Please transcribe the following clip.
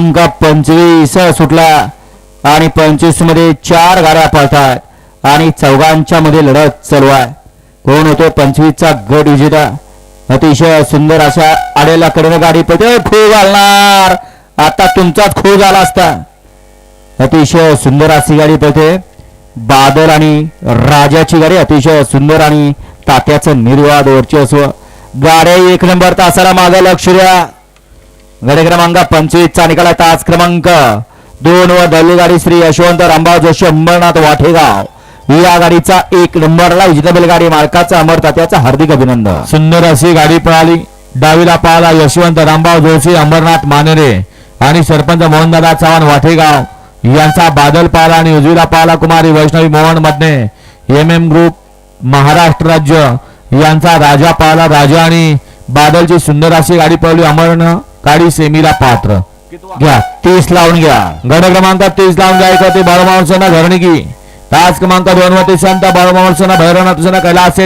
क्रमांक पंचवीस सुटला आणि पंचवीसमध्ये चार गाड्या पळतात आणि चौघांच्या मध्ये लढत चालू आहे. कोण होतो पंचवीसचा गट विजेता? अतिशय सुंदर अशा आडेला कडेनं गाडी पळते. खो घालणार. आता तुमचाच खो झाला असता. अतिशय सुंदर अशी गाडी पळते. बादल आणि राजाची गाडी अतिशय सुंदर आणि तात्याचं निर्वाद वर्चस्व. गाड्या एक नंबर तासाला माझा लक्ष द्या. गडे क्रमांक पंचवीसचा निकाल आहे तास क्रमांक दोन व दल्ली गाडी श्री यशवंत रामभाव जोशी अंबरनाथ वाठेगाव या गाडीचा एक नंबरला विजेता गाडी मालकाचा अमर तात्याचा हार्दिक अभिनंदन सुंदर अशी गाडी पळाली डावीला पाहला यशवंत रामभाव जोशी अंबरनाथ मानेरे आणि सरपंच मोहनदादा चव्हाण वाठेगाव यांचा बादल पाला आणि उजवीला पाला कुमारी वैष्णवी मोहन मधने एम एम ग्रुप महाराष्ट्र राज्य यांचा राजा पाला राजा आणि बादलची सुंदर अशी गाडी पळवली अमरण काळी सेमीला पात्र. घ्या तीस लावून घ्या. गड क्रमांक तीस लावून जायचं ते बाळूमावसेना घरणिकी. तास क्रमांक दोन मध्ये संत बाळूमावसेना भैरवनाथ कैलास